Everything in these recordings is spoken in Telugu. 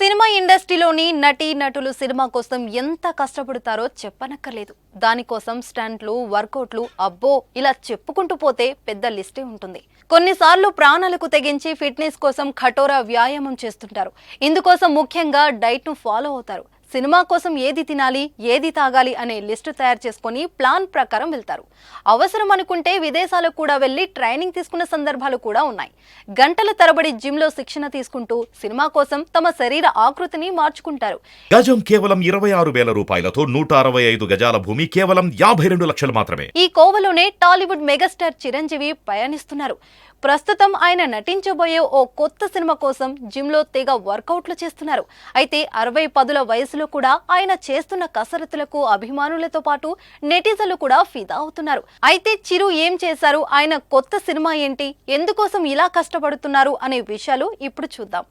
సినిమా ఇండస్ట్రీలోని నటీ నటులు సినిమా కోసం ఎంత కష్టపడతారో చెప్పనక్కర్లేదు. దానికోసం స్టంట్లు వర్కౌట్లు అబ్బో ఇలా చెప్పుకుంటూ పోతే పెద్ద లిస్టే ఉంటుంది. కొన్నిసార్లు ప్రాణాలకు తెగించి ఫిట్నెస్ కోసం కఠోర వ్యాయామం చేస్తుంటారు. ఇందుకోసం ముఖ్యంగా డైట్ను ఫాలో అవుతారు. సినిమా కోసం ఏది తినాలి ఏది తాగాలి అనే లిస్టు తయారు చేసుకొని ప్లాన్ ప్రకారం వెళ్తారు. అవసరం అనుకుంటే విదేశాలకు కూడా వెళ్ళి ట్రైనింగ్ తీసుకున్న సందర్భాలు కూడా ఉన్నాయి. గంటల తరబడి జిమ్లో శిక్షణ తీసుకుంటూ సినిమా కోసం తమ శరీర ఆకృతిని మార్చుకుంటారు. గజం కేవలం ఇరవై ఆరు వేల రూపాయలతో నూట అరవై ఐదు గజాల భూమి కేవలం యాభై రెండు లక్షలు మాత్రమే. ఈ కోవలోనే టాలీవుడ్ మెగాస్టార్ చిరంజీవి పయనిస్తున్నారు. ప్రస్తుతం ఆయన నటించబోయే ఓ కొత్త సినిమా కోసం జిమ్లో తెగ వర్కౌట్లు చేస్తున్నారు. అయితే అరవై పదుల వయసులో కూడా ఆయన చేస్తున్న కసరత్తులకు అభిమానులతో పాటు నెటిజన్లు కూడా ఫిదా అవుతున్నారు. అయితే చిరు ఏం చేశారు? ఆయన కొత్త సినిమా ఏంటి? ఎందుకోసం ఇలా కష్టపడుతున్నారు? అనే విషయాలు ఇప్పుడు చూద్దాం.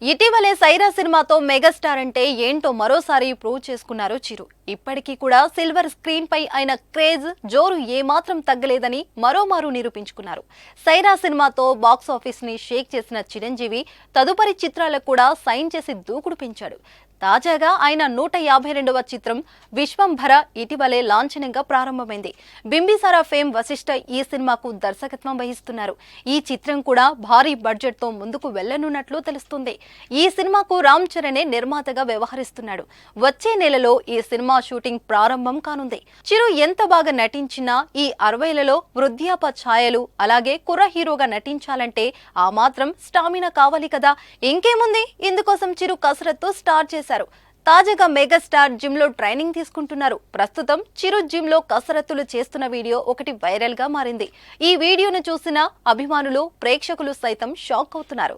ఇటీవలే సైరా సినిమాతో మెగాస్టార్ అంటే ఏంటో మరోసారి ప్రూవ్ చేసుకున్నారు చిరు. ఇప్పటికీ కూడా సిల్వర్ స్క్రీన్ పై ఆయన క్రేజ్ జోరు ఏమాత్రం తగ్గలేదని మరోమారు నిరూపించుకున్నారు. సైరా సినిమాతో బాక్స్ ఆఫీస్ని షేక్ చేసిన చిరంజీవి తదుపరి చిత్రాలకు కూడా సైన్ చేసి దూకుడు పెంచాడు. తాజాగా ఆయన నూట యాభై రెండవ చిత్రం విశ్వంభర ఇటీవలే లాంఛనంగా ప్రారంభమైంది. బింబిసారా ఫేమ్ వశిష్ఠ ఈ సినిమాకు దర్శకత్వం వహిస్తున్నారు. ఈ చిత్రం కూడా భారీ బడ్జెట్తో ముందుకు వెళ్ళనున్నట్లు తెలుస్తుంది. ఈ సినిమాకు రామ్ చరణే నిర్మాతగా వ్యవహరిస్తున్నాడు. వచ్చే నెలలో ఈ సినిమా షూటింగ్ ప్రారంభం కానుంది. చిరు ఎంత బాగా నటించినా ఈ అరవైలలో వృద్ధాప ఛాయలు అలాగే కుర్ర హీరోగా నటించాలంటే ఆ మాత్రం స్టామినా కావాలి కదా. ఇంకేముంది? ఇందుకోసం చిరు కసరత్తు స్టార్ట్ చేశారు. తాజాగా మెగాస్టార్ జిమ్లో ట్రైనింగ్ తీసుకుంటున్నారు. ప్రస్తుతం చిరు జిమ్లో కసరత్తులు చేస్తున్న వీడియో ఒకటి వైరల్గా మారింది. ఈ వీడియోను చూసిన అభిమానులు ప్రేక్షకులు సైతం షాక్ అవుతున్నారు.